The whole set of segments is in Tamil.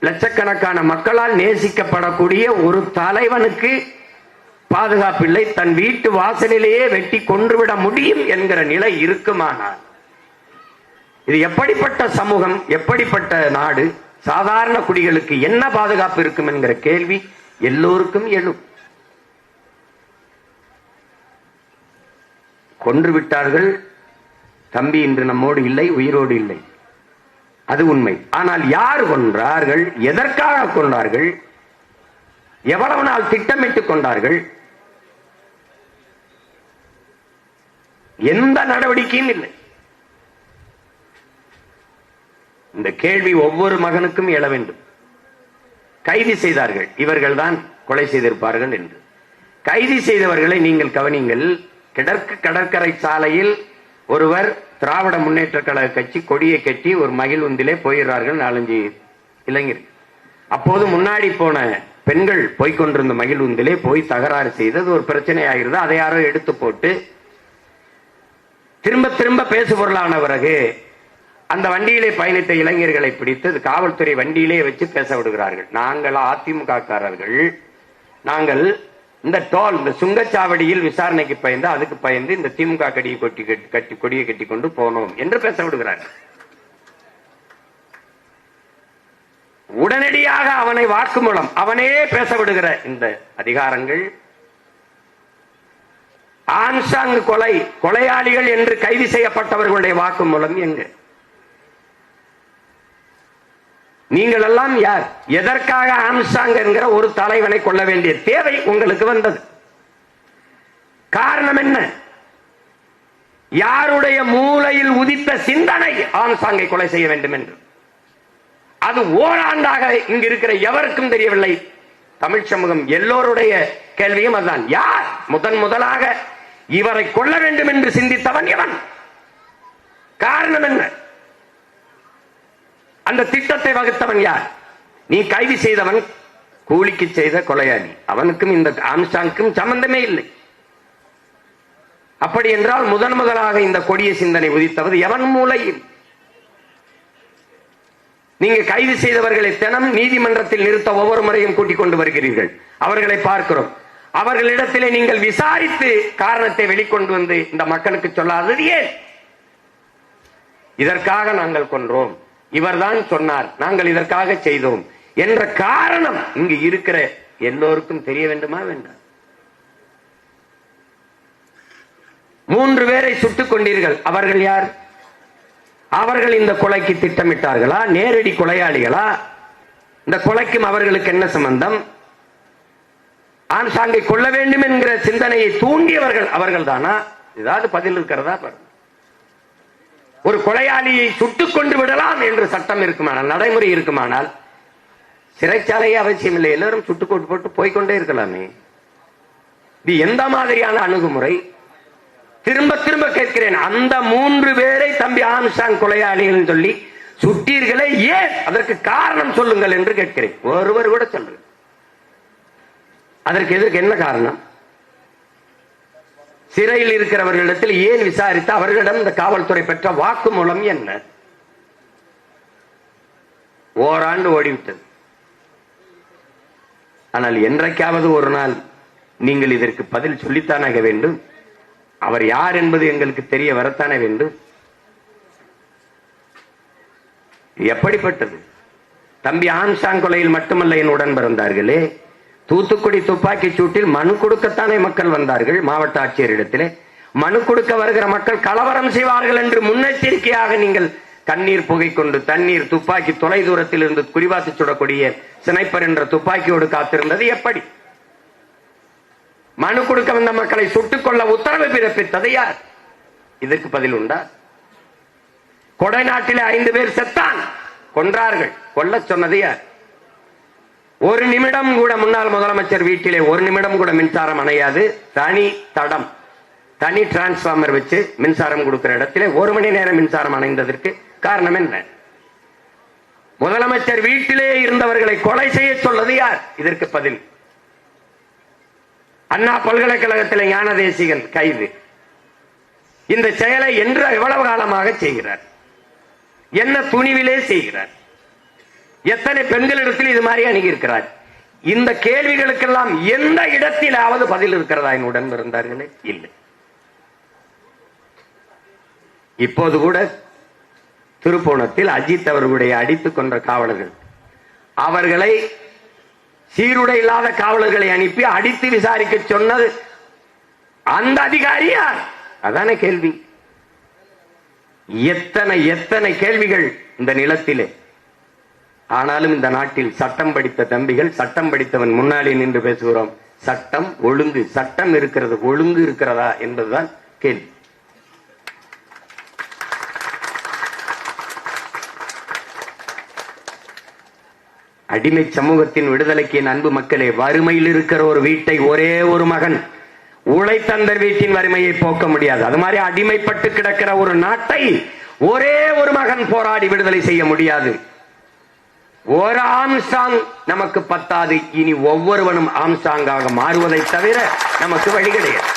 லட்சக்கணக்கான மக்களால் நேசிக்கப்படக்கூடிய ஒரு தலைவனுக்கு பாதுகாப்பில்லை. தன் வீட்டு வாசலிலேயே வெட்டி கொன்றுவிட முடியும் என்கிற நிலை இருக்குமானால். இது எப்படிப்பட்ட சமூகம் எப்படிப்பட்ட நாடு சாதாரண குடிகளுக்கு என்ன பாதுகாப்பு இருக்கும் என்கிற கேள்வி எல்லோருக்கும் எழும். கொன்று விட்டார்கள் தம்பி இன்று நம்மோடு இல்லை உயிரோடு இல்லை. அது உண்மை. ஆனால் யார் கொன்றார்கள்? எதற்காக கொண்டார்கள் எவ்வளவு நாள் திட்டமிட்டுக் கொண்டார்கள்? எந்த நடவடிக்கையும் இல்லை. இந்த கேள்வி ஒவ்வொரு மகனுக்கும் எழ வேண்டும். கைது செய்தார்கள். இவர்கள் தான் கொலை செய்திருப்பார்கள் என்று. கைது செய்தவர்களை நீங்கள் கவனிங்கள் கிழக்கு கடற்கரை சாலையில் ஒருவர் திராவிட முன்னேற்ற கழக கட்சி கொடியை கட்டி ஒரு மகிழ்வுந்திலே போயிடுறார்கள் நாலஞ்சு இளைஞர். அப்போது முன்னாடி போன பெண்கள் போய்க்கொண்டிருந்த மகிழ்வுந்திலே போய் தகராறு செய்தது. ஒரு பிரச்சனை ஆகிறது அதை யாரோ எடுத்து போட்டு திரும்ப திரும்ப பேசு பொருளான பிறகு அந்த வண்டியிலே பயணித்த இளைஞர்களை பிடித்து அது காவல்துறை வண்டியிலே வச்சு பேச விடுகிறார்கள். நாங்கள் அதிமுககாரர்கள் நாங்கள் இந்த டோல் இந்த சுங்கச்சாவடியில் விசாரணைக்கு பயந்து அதுக்கு பயந்து இந்த திமுக கடியை கொட்டி கட்டி கொடியை கட்டி கொண்டு போனோம் என்று பேச விடுகிறார். உடனடியாக அவனை வாக்குமூலம் அவனே பேச விடுகிற இந்த அதிகாரங்கள் ஆன்சாங் கொலை கொலையாளிகள் என்று கைது செய்யப்பட்டவர்களுடைய வாக்குமூலம் எங்க? நீங்கள் எல்லாம் யார்? எதற்காக ஆம்சாங் என்கிற ஒரு தலைவனை கொள்ள வேண்டிய தேவை உங்களுக்கு வந்தது. காரணம் என்ன? யாருடைய மூளையில் உதித்த சிந்தனை ஆம்சாங்கை கொலை செய்ய வேண்டும் என்று. அது ஓராண்டாக இங்கு இருக்கிற எவருக்கும் தெரியவில்லை. தமிழ் சமூகம் எல்லோருடைய கேள்வியும் அதுதான். யார்? முதன் முதலாக இவரை கொள்ள வேண்டும் என்று சிந்தித்தவன் இவன் காரணம் என்ன? அந்த திட்டத்தை வகுத்தவன் யார்? நீ கைது செய்தவன் கூலிக்கு செய்த கொலையாளி. அவனுக்கும் இந்த ஆம்சாங்க்கும் சம்பந்தமே இல்லை. அப்படி என்றால் முதன் முதலாக இந்த கொடிய சிந்தனை உதித்தவது எவன் மூலையில்? நீங்க கைது செய்தவர்களை தினம் நீதிமன்றத்தில் நிறுத்த ஒவ்வொரு முறையும் கூட்டிக் கொண்டு வருகிறீர்கள். அவர்களை பார்க்கிறோம். அவர்களிடத்திலே நீங்கள் விசாரித்து காரணத்தை வெளிக்கொண்டு வந்து இந்த மக்களுக்கு சொல்லாதது ஏன்? இதற்காக நாங்கள் கொன்றோம். இவர்தான் சொன்னார். நாங்கள் இதற்காக செய்தோம். என்ற காரணம் இங்கு இருக்கிற எல்லோருக்கும் தெரிய வேண்டுமா வேண்டாம்? மூன்று பேரை சுட்டுக் கொண்டீர்கள். அவர்கள் யார்? அவர்கள் இந்த கொலைக்கு திட்டமிட்டார்களா? நேரடி கொலையாளிகளா? இந்த கொலைக்கும் அவர்களுக்கு என்ன சம்பந்தம்? ஆன்சாங்கை கொள்ள வேண்டும் என்கிற சிந்தனையை தூண்டியவர்கள் அவர்கள் தானா ஏதாவது பதில் இருக்கிறதா பாருங்க. ஒரு கொலையாளியை சுட்டுக் கொண்டு விடலாம் என்று சட்டம் இருக்குமானால் நடைமுறை இருக்குமானால் சிறைச்சாலையே அவசியம் இல்லை. எல்லாரும் சுட்டுக்கொண்டு போட்டு போய்க்கொண்டே இருக்கலாமே. இது எந்த மாதிரியான அணுகுமுறை? திரும்ப திரும்ப கேட்கிறேன். அந்த மூன்று பேரை தம்பி ஆம்சாங் கொலையாளிகள் சொல்லி சுட்டீர்களே ஏன்? அதற்கு காரணம் சொல்லுங்கள் என்று கேட்கிறேன். ஒருவர் கூட சொல்றேன் அதற்கு எதற்கு என்ன காரணம்? சிறையில் இருக்கிறவர்களிடத்தில் ஏன் விசாரித்து அவர்களிடம் இந்த காவல்துறை பெற்ற வாக்கு மூலம் என்ன? ஓராண்டு ஓடிவிட்டது. ஆனால் என்றைக்காவது ஒரு நாள் நீங்கள் இதற்கு பதில் சொல்லித்தானாக வேண்டும். அவர் யார் என்பது எங்களுக்கு தெரிய வரத்தானே வேண்டும். எப்படிப்பட்டது? தம்பி ஆம்சாங் கொலையில் மட்டுமல்ல என் உடன் பிறந்தார்களே. தூத்துக்குடி துப்பாக்கி சூட்டில் மனு கொடுக்கத்தானே மக்கள் வந்தார்கள் மாவட்ட ஆட்சியரிடத்திலே. மனு கொடுக்க வருகிற மக்கள் கலவரம் செய்வார்கள் என்று முன்னெச்சரிக்கையாக நீங்கள் கண்ணீர் புகை கொண்டு தண்ணீர் துப்பாக்கி தொலை தூரத்தில் இருந்து குறிவாசி சுடக்கூடிய சினைப்பர் என்ற துப்பாக்கியோடு காத்திருந்தது. எப்படி? மனு கொடுக்க வந்த மக்களை சுட்டுக் கொள்ள உத்தரவு பிறப்பித்தது யார்? இதற்கு பதில் உண்டா? கொடை நாட்டிலே ஐந்து பேர் செத்தான். கொன்றார்கள். கொல்ல சொன்னது யார்? ஒரு நிமிடம் கூட முன்னாள் முதலமைச்சர் வீட்டிலே ஒரு நிமிடம் கூட மின்சாரம் அணையாது. தனி தடம் தனி டிரான்ஸ்பார்மர் வச்சு மின்சாரம் கொடுக்கிற இடத்திலே ஒரு மணி நேரம் மின்சாரம் அணைந்ததற்கு காரணம் என்ன? முதலமைச்சர் வீட்டிலே இருந்தவர்களை கொலை செய்ய சொல்லது யார்? இதற்கு பதில். அண்ணா பல்கலைக்கழகத்தில் ஞான தேசிகன் கைது. இந்த செயலை என்று எவ்வளவு காலமாக செய்கிறார். என்ன துணிவிலே செய்கிறார். எத்தனை பெண்களிடத்தில் இது மாதிரி அணுகி இருக்கிறார் இந்த கேள்விகளுக்கெல்லாம் எந்த இடத்திலாவது பதில் இருக்கிறதா? என் உடன் இல்லை. இப்போது கூட திருப்போணத்தில் அஜித் அவர்களுடைய அடித்துக் கொன்ற காவலர்கள் அவர்களை சீருடை இல்லாத காவலர்களை அனுப்பி அடித்து விசாரிக்க சொன்னது அந்த அதிகாரி யார்? அதான கேள்வி. எத்தனை எத்தனை கேள்விகள் இந்த நிலத்திலே? ஆனாலும் இந்த நாட்டில் சட்டம் படித்த தம்பிகள் சட்டம் படித்தவன் முன்னாலே நின்று பேசுகிறோம். சட்டம் ஒழுங்கு சட்டம் இருக்கிறது ஒழுங்கு இருக்கிறதா என்பதுதான் கேள்வி. அடிமை சமூகத்தின் விடுதலைக்கு என் அன்பு மக்களே வறுமையில் இருக்கிற ஒரு வீட்டை ஒரே ஒரு மகன் உழைத்தந்த வீட்டின் வறுமையை போக்க முடியாது. அது மாதிரி அடிமைப்பட்டு கிடக்கிற ஒரு நாட்டை ஒரே ஒரு மகன் போராடி விடுதலை செய்ய முடியாது. ஒரு ஆம்சாங் நமக்கு பத்தாது. இனி ஒவ்வொருவனும் ஆம்சாங்காக மாறுவதை தவிர நமக்கு வழி கிடையாது.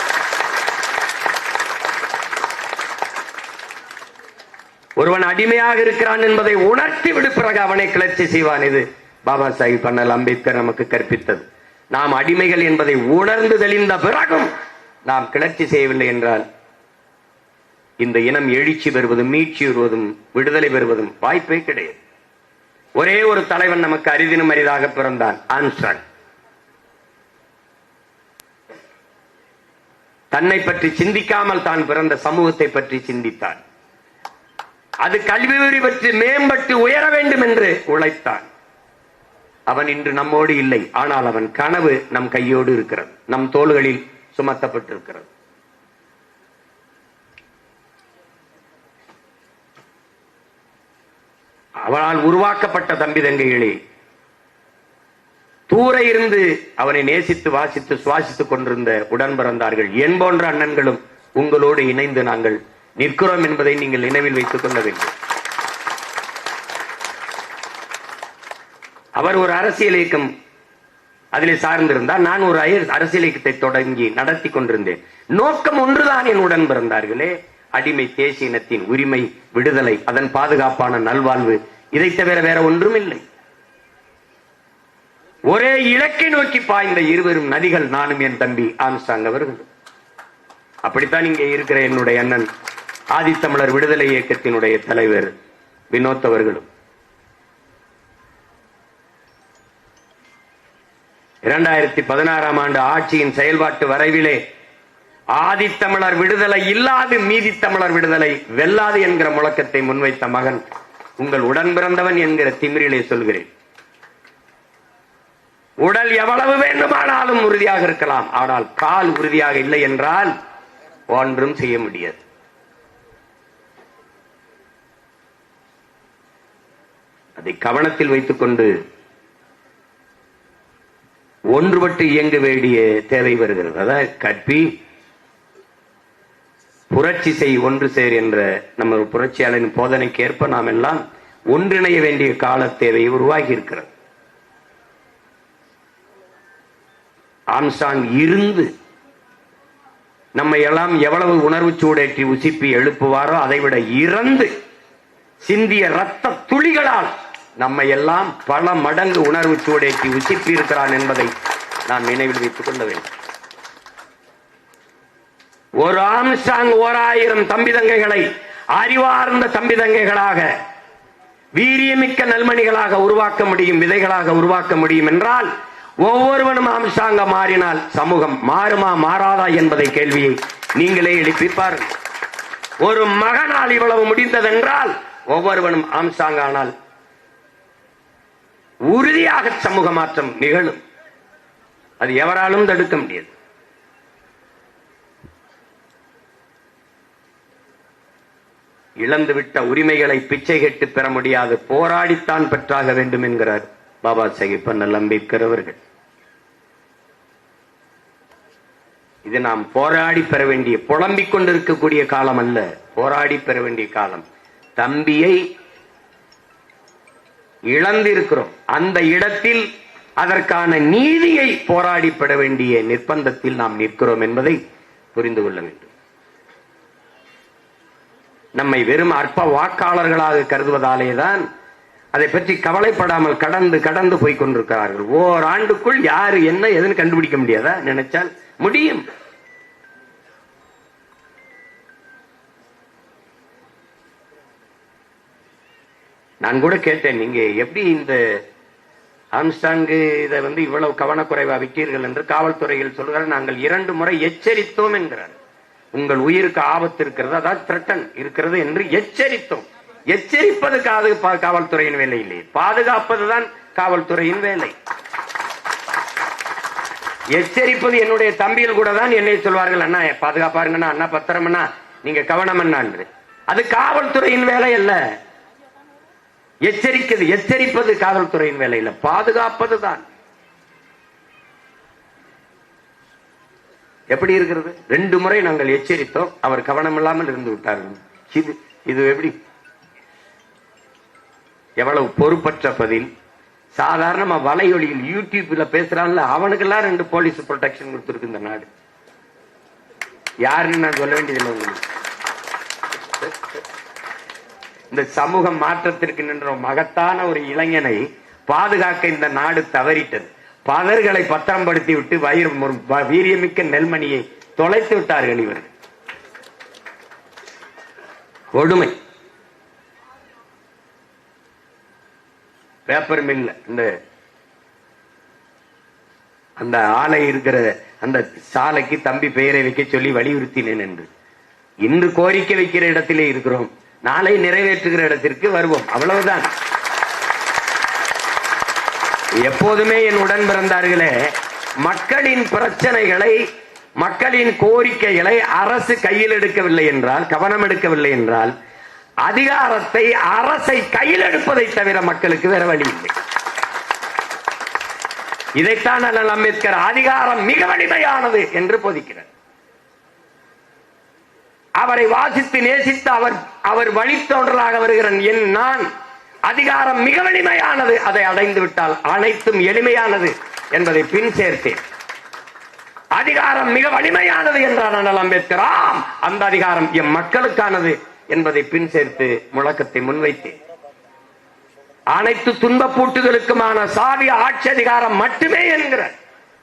ஒருவன் அடிமையாக இருக்கிறான் என்பதை உணர்த்தி விடு பிறகு அவனை கிளர்ச்சி செய்வான். இது பாபா சாஹிப் அண்ணல் அம்பேத்கர் நமக்கு கற்பித்தது. நாம் அடிமைகள் என்பதை உணர்ந்து தெளிந்த பிறகும் நாம் கிளர்ச்சி செய்யவில்லை என்றால் இந்த இனம் எழுச்சி பெறுவதும் மீட்சி பெறுவதும் விடுதலை பெறுவதும் வாய்ப்பே கிடையாது. ஒரே ஒரு தலைவன் நமக்கு அரிதினும் அரிதாக பிறந்தான் ஆம்ஸ்ட்ராங். தன்னை பற்றி சிந்திக்காமல் தான் பிறந்த சமூகத்தை பற்றி சிந்தித்தான். அது கல்வி பற்றி மேம்பட்டு உயர வேண்டும் என்று உழைத்தான். அவன் இன்று நம்மோடு இல்லை ஆனால் அவன் கனவு நம் கையோடு இருக்கிறது நம் தோள்களில் சுமத்தப்பட்டிருக்கிறது. அவனால் உருவாக்கப்பட்ட தம்பி தங்கைகளே தூர இருந்து அவனை நேசித்து வாசித்து சுவாசித்துக் கொண்டிருந்த உடன் பிறந்தார்கள் என் போன்ற அண்ணன்களும் உங்களோடு இணைந்து நாங்கள் நிற்கிறோம் என்பதை நீங்கள் நினைவில் வைத்துக் கொள்ள வேண்டும். அவர் ஒரு அரசியல் இயக்கம் அதிலே சார்ந்திருந்தார். நான் ஒரு அரசியல் இயக்கத்தை தொடங்கி நடத்தி கொண்டிருந்தேன். நோக்கம் ஒன்றுதான் என் உடன் பிறந்தார்களே அடிமை தேசிய இனத்தின் உரிமை விடுதலை அதன் பாதுகாப்பான நல்வாழ்வு. இதை தவிர வேற ஒன்றும் இல்லை. ஒரே இலக்கை நோக்கி பாய்ந்த இருவரும் நதிகள் நானும் என் தம்பி ஆம்ஸ்டாங் அவர்கள். அப்படித்தான் இங்கே இருக்கிற என்னுடைய அண்ணன் ஆதித்தமிழர் விடுதலை இயக்கத்தினுடைய தலைவர் வினோத் அவர்களும். இரண்டாயிரத்தி பதினாறாம் ஆண்டு ஆட்சியின் செயல்பாட்டு வரைவிலே ஆதித்தமிழர் விடுதலை இல்லாது மீதி தமிழர் விடுதலை வெல்லாது என்கிற முழக்கத்தை முன்வைத்த மகன் உங்கள் உடன் பிறந்தவன் என்கிற திமிரிலே சொல்கிறேன். உடல் எவ்வளவு வேண்டுமானாலும் உறுதியாக இருக்கலாம். ஆனால் கால் உறுதியாக இல்லை என்றால் ஒன்றும் செய்ய முடியாது. அதை கவனத்தில் வைத்துக் கொண்டு ஒன்றுபட்டு இயங்க வேண்டிய தேவை வருகிறது. அதான் கற்பி புரட்சி செய் ஒன்று சேர் என்ற நம்ம புரட்சியாளரின் போதனைக்கு ஏற்ப நாம் எல்லாம் ஒன்றிணைய வேண்டிய கால தேவை உருவாகி இருக்கிறது ஆம்சாங் இருந்து நம்மை எல்லாம் எவ்வளவு உணர்வு சூடேற்றி உசிப்பி எழுப்புவாரோ அதைவிட இறந்து சிந்திய ரத்த துளிகளால் நம்மை எல்லாம் பல மடங்கு உணர்வு சூடேற்றி உசிப்பி இருக்கிறான் என்பதை நாம் நினைவில் வைத்துக் கொள்ள வேண்டும். ஒரு ஆம்சாங் ஓராயிரம் தம்பி தங்கைகளை அறிவார்ந்த தம்பி தங்கைகளாக வீரியமிக்க நல்மணிகளாக உருவாக்க முடியும் விதைகளாக உருவாக்க முடியும் என்றால் ஒவ்வொருவனும் அம்சாங்க மாறினால் சமூகம் மாறுமா மாறாதா என்பதை கேள்வியை நீங்களே எழுப்பிப்பார் ஒரு மகனால் இவ்வளவு முடிந்ததென்றால் ஒவ்வொருவனும் ஆம்சாங் ஆனால் உறுதியாக சமூக மாற்றம் நிகழும். அது எவராலும் தடுக்க முடியாது. இழந்துவிட்ட உரிமைகளை பிச்சை கேட்டு பெற முடியாது. போராடித்தான் பெற்றாக வேண்டும் என்கிறார் பாபா சாஹிப் அண்ணல் அம்பேத்கர் அவர்கள். இது நாம் போராடி பெற வேண்டிய புலம்பிக் கொண்டிருக்கக்கூடிய காலம் அல்ல. போராடி பெற வேண்டிய காலம். தம்பியை இழந்திருக்கிறோம். அந்த இடத்தில் அதற்கான நீதியை போராடி பெற வேண்டிய நிர்பந்தத்தில் நாம் நிற்கிறோம் என்பதை புரிந்து கொள்ள வேண்டும். நம்மை வெறும் அற்ப வாக்காளர்களாக கருதுவதாலேதான் அதை பற்றி கவலைப்படாமல் கடந்து கடந்து போய் கொண்டிருக்கிறார்கள். ஓராண்டுக்குள் யாரு என்ன எதுன்னு கண்டுபிடிக்க முடியாதா? நினைச்சால் முடியும். நான் கூட கேட்டேன் நீங்க எப்படி இந்த ஆம்ஸ்டாங்கு இதை வந்து இவ்வளவு கவனக்குறைவா விட்டீர்கள் என்று காவல்துறையில் சொல்கிறார். நாங்கள் இரண்டு முறை எச்சரித்தோம் என்கிறார். உங்கள் உயிருக்கு ஆபத்து இருக்கிறது அதாவது திரட்டன் இருக்கிறது என்று எச்சரித்தோம். எச்சரிப்பது காது பா- காவல்துறையின் வேலை இல்லை பாதுகாப்பதுதான் காவல்துறையின் வேலை. எச்சரிப்பது என்னுடைய தம்பியில் கூட தான் என்னை சொல்வார்கள் அண்ணா பாதுகாப்பாருங்கண்ணா அண்ணா பத்திரம்னா நீங்க கவனம் என்று. அது காவல்துறையின் வேலை அல்ல. எச்சரிக்கிறது எச்சரிப்பது காவல்துறையின் வேலை இல்ல. பாதுகாப்பது தான். எப்படி இருக்கிறது? ரெண்டு முறை நாங்கள் எச்சரித்தோம். அவர் கவனம் இல்லாமல் இருந்து விட்டார்கள். இது இது எப்படி? எவ்வளவு பொறுப்பற்ற பதில். சாதாரணமா வலையொலியில் யூடியூப்ல பேசுறான்ல அவனுக்கெல்லாம் ரெண்டு போலீஸ் ப்ரொடெக்ஷன் கொடுத்துருக்கு இந்த நாடு. யாருன்னு நான் சொல்ல வேண்டியதில்லை உங்களுக்கு. இந்த சமூக மாற்றத்திற்கு நின்ற மகத்தான ஒரு இளைஞனை பாதுகாக்க இந்த நாடு தவறிட்டது. பதர்களை பத்திரப்படுத்தி விட்டு வயிறு வீரியமிக்க நெல்மணியை தொலைத்து விட்டார்கள் இவர். கொடுமை. பேப்பர் மில் இந்த அந்த ஆலை இருக்கிற அந்த சாலைக்கு தம்பி பெயரை வைக்க சொல்லி வலியுறுத்தினேன் என்று. இன்று கோரிக்கை வைக்கிற இடத்திலே இருக்கிறோம். நாளை நிறைவேற்றுகிற இடத்திற்கு வருவோம். அவ்வளவுதான். எப்போதுமே என் உடன் பிறந்தார்களே மக்களின் பிரச்சனைகளை மக்களின் கோரிக்கைகளை அரசு கையில் எடுக்கவில்லை என்றால் கவனம் எடுக்கவில்லை என்றால் அதிகாரத்தை அரசை கையில் எடுப்பதை தவிர மக்களுக்கு வேற வழி இல்லை. இதைத்தான் அண்ணல் அம்பேத்கர் அதிகாரம் மிக வலிமையானது என்று போதிக்கிறார். அவரை வாசித்து நேசித்து அவர் அவர் வழித்தோன்றலாக வருகிறேன். என் நான் அதிகாரம் மிக வலிமையானது. அதை அடைந்து விட்டால் அனைத்தும் எளிமையானது என்பதை பின் சேர்த்தேன். அதிகாரம் மிக வலிமையானது என்றார் அண்ணல் அம்பேத்கர். ஆம் அந்த அதிகாரம் எம் மக்களுக்கானது என்பதை பின் சேர்த்து முழக்கத்தை முன்வைத்தேன். அனைத்து துன்பப்பூட்டுதலுக்குமான சாவிய ஆட்சி அதிகாரம் மட்டுமே என்கிற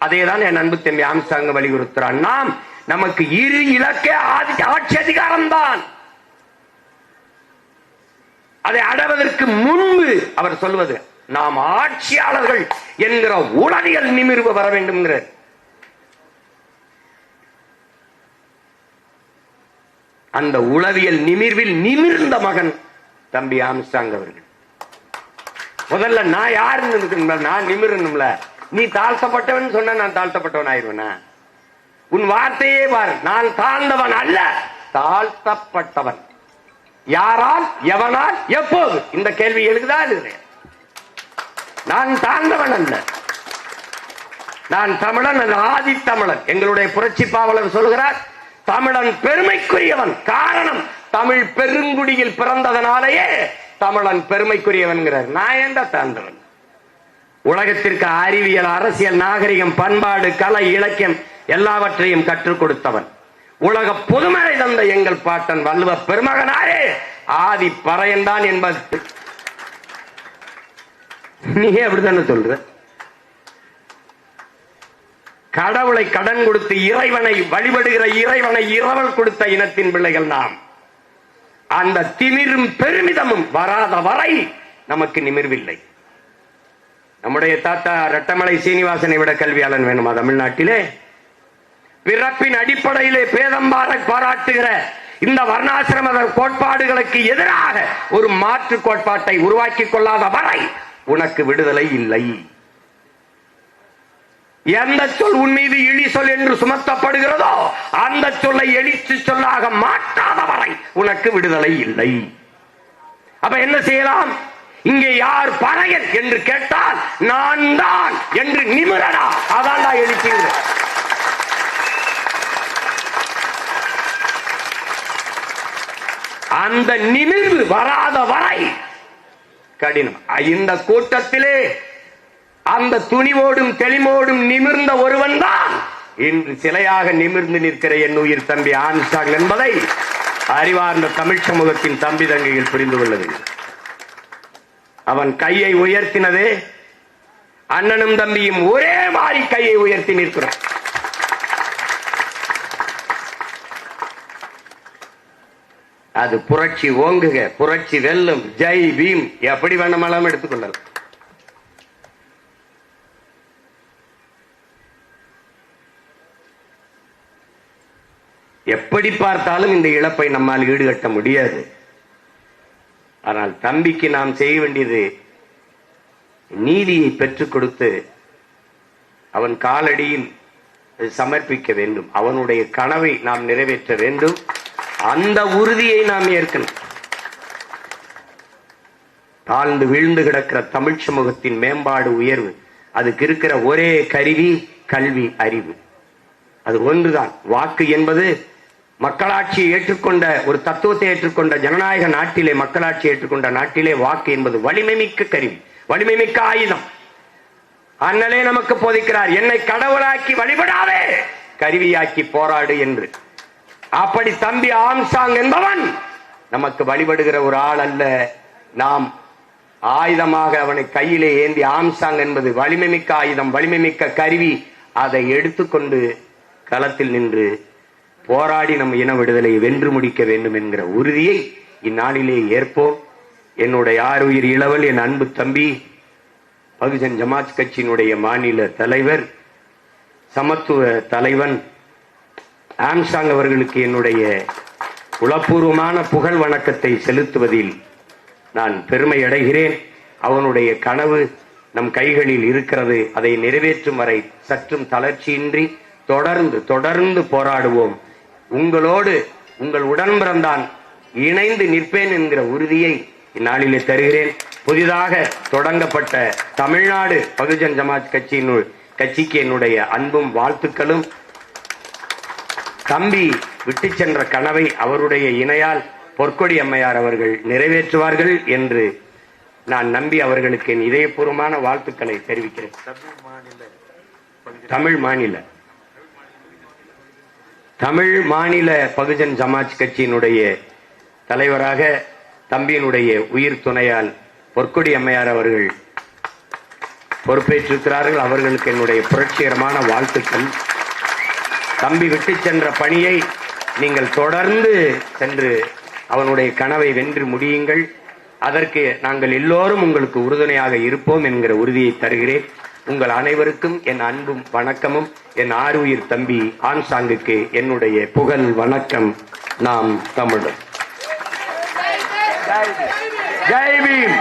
அதேதான் என் அன்பு தம்பி ஆம்சாங்க வலியுறுத்துறான். நாம் நமக்கு இரு இலக்கே ஆதி- ஆட்சி அதிகாரம் தான் அதை அடைவதற்கு முன்பு அவர் சொல்வது நாம் ஆட்சியாளர்கள் என்கிற உளவியல் நிமிர்வு வர வேண்டும் அந்த உளவியல் நிமிர்வில் நிமிர்ந்த மகன் தம்பி ஆம்ஸ்டாங் அவர்கள். முதல்ல நான் யாருன்னு இருக்குங்களா நான் நிமிரணும்ல. நீ தாழ்த்தப்பட்டவன் சொன்ன நான் தாழ்த்தப்பட்டவன் ஆயிருவனா? உன் வார்த்தையே பார். நான் தாழ்ந்தவன் அல்ல தாழ்த்தப்பட்டவன். யாரால் எவனால் எப்போது? இந்த கேள்வி எழுதுதா எழுதுறேன் நான் தாழ்ந்தவன் அல்ல. நான் தமிழன் அல்ல ஆதி தமிழன் எங்களுடைய புரட்சி பாவலர் சொல்கிறார் தமிழன் பெருமைக்குரியவன். காரணம் தமிழ் பெருங்குடியில் பிறந்ததனாலேயே தமிழன் பெருமைக்குரியவன்கிறார். நான் ஏண்டா தாழ்ந்தவன்? உலகத்திற்கு அறிவியல் அரசியல் நாகரிகம் பண்பாடு கலை இலக்கியம் எல்லாவற்றையும் கற்றுக் கொடுத்தவன். உலக பொதுமறை தந்த எங்கள் பாட்டன் வள்ளுவ பெருமகனாரே ஆதி பறையன்தான் என்பது. நீ அப்படித்தானே சொல்ற? கடவுளை கடன் கொடுத்து இறைவனை வழிபடுகிற இறைவனை இரவல் கொடுத்த இனத்தின் பிள்ளைகள் நாம். அந்த திமிரும் பெருமிதமும் வராத வரை நமக்கு நிமிர்வில்லை. நம்முடைய தாத்தா ரெட்டமலை சீனிவாசனை விட கல்வியாளன் வேணுமா தமிழ்நாட்டிலே? பிறப்பின் அடிப்படையிலே பேதம் பாராட்டுகிற இந்த வர்ணாசிரம கோட்பாடுகளுக்கு எதிராக ஒரு மாற்று கோட்பாட்டை உருவாக்கிக் கொள்ளாத வரை உனக்கு விடுதலை இல்லை. எந்த சொல் உன் மீது இழி சொல் என்று சுமத்தப்படுகிறதோ அந்த சொல்லை எழுச்சி சொல்லாக மாற்றாத வரை உனக்கு விடுதலை இல்லை. அப்ப என்ன செய்யலாம்? இங்கே யார் பறையன் என்று கேட்டால் நான் தான் என்று நிமிரடா. அதான்டா எழுச்சிங்க அந்த நிமிர்வு வராத வரை கடினம். இந்த கூட்டத்திலே அந்த துணிவோடும் தெளிவோடும் நிமிர்ந்த ஒருவன் தான் இன்று சிலையாக நிமிர்ந்து நிற்கிற என் உயிர் தம்பி ஆன்ஸ்டாங் என்பதை அறிவார்ந்த தமிழ் சமூகத்தின் தம்பி தங்கையில் புரிந்து கொள்ளவில்லை. அவன் கையை உயர்த்தினதே அண்ணனும் தம்பியும் ஒரே மாதிரி கையை உயர்த்தி நிற்கிறான் அது புரட்சி ஓங்குக புரட்சி வெல்லும். ஜெய் பீம். எப்படி வேணுமானாலும் எடுத்துக்கொள்ளலாம் எப்படி பார்த்தாலும் இந்த இழப்பை நம்மால் ஈடுகட்ட முடியாது. ஆனால் தம்பிக்கு நாம் செய்ய வேண்டியது நீதியை பெற்றுக் கொடுத்து அவன் காலடியில் சமர்ப்பிக்க வேண்டும். அவனுடைய கனவை நாம் நிறைவேற்ற வேண்டும். அந்த உறுதியை நாம் ஏற்கணும். தாழ்ந்து வீழ்ந்து கிடக்கிற தமிழ் சமூகத்தின் மேம்பாடு உயர்வு அதுக்கு இருக்கிற ஒரே கருவி கல்வி அறிவு. அது ஒன்றுதான். வாக்கு என்பது மக்களாட்சியை ஏற்றுக்கொண்ட ஒரு தத்துவத்தை ஏற்றுக்கொண்ட ஜனநாயக நாட்டிலே மக்களாட்சி ஏற்றுக்கொண்ட நாட்டிலே வாக்கு என்பது வலிமை மிக்க கருவி வலிமை மிக்க ஆயுதம். அண்ணலே நமக்கு போதிக்கிறார் என்னை கடவுளாக்கி வழிபடாதே கருவியாக்கி போராடு என்று. அப்படி தம்பி ஆம்சாங் என்பவன் நமக்கு வழிபடுகிற ஒரு ஆள் அல்ல. நாம் ஆயுதமாக அவனை கையிலே ஏந்தி ஆம்சாங் என்பது வலிமை மிக்க ஆயுதம் வலிமை மிக்க கருவி. அதை எடுத்துக்கொண்டு களத்தில் நின்று போராடி நம் இன விடுதலை வென்று முடிக்க வேண்டும் என்கிற உறுதியை இந்நாளிலே ஏற்போம். என்னுடைய ஆறுயிர் இளவல் என் அன்பு தம்பி பகுஜன் ஜமாத் கட்சியினுடைய மாநில தலைவர் சமத்துவ தலைவன் ஆம்சாங் அவர்களுக்கு என்னுடைய உளப்பூர்வமான புகழ் வணக்கத்தை செலுத்துவதில் நான் பெருமை அடைகிறேன். அவனுடைய கனவு நம் கைகளில் இருக்கிறது. அதை நிறைவேற்றும் வரை சற்றும் தளர்ச்சியின்றி தொடர்ந்து தொடர்ந்து போராடுவோம். உங்களோடு உங்கள் உடன் பிறந்தான் இணைந்து நிற்பேன் என்கிற உறுதியை இந்நாளிலே தருகிறேன். புதிதாக தொடங்கப்பட்ட தமிழ்நாடு பகுஜன் ஜமாத் கட்சியினுள் கட்சிக்கு என்னுடைய அன்பும் வாழ்த்துக்களும். தம்பி விட்டு சென்ற கனவை அவருடைய இணையால் பொற்கொடி அம்மையார் அவர்கள் நிறைவேற்றுவார்கள் என்று நான் நம்பி அவர்களுக்கு என் இதயபூர்வமான வாழ்த்துக்களை தெரிவிக்கிறேன். தமிழ் மாநில. தமிழ் மாநில பகுஜன் சமாஜ் கட்சியினுடைய தலைவராக தம்பியினுடைய உயிர் துணையால் பொற்கொடி அம்மையார் அவர்கள் பொறுப்பேற்றிருக்கிறார்கள். அவர்களுக்கு என்னுடைய புரட்சிகரமான வாழ்த்துக்கள். தம்பி விட்டு சென்ற பணியை நீங்கள் தொடர்ந்து சென்று அவனுடைய கனவை வென்று முடியுங்கள். அதற்கு நாங்கள் எல்லோரும் உங்களுக்கு உறுதுணையாக இருப்போம் என்கிற உறுதியை தருகிறேன். உங்கள் அனைவருக்கும் என் அன்பும் வணக்கமும். என் ஆறுயிர் தம்பி ஆன்சாங்குக்கு என்னுடைய புகழ் வணக்கம். நாம் தமிழர். ஜெய் பீம்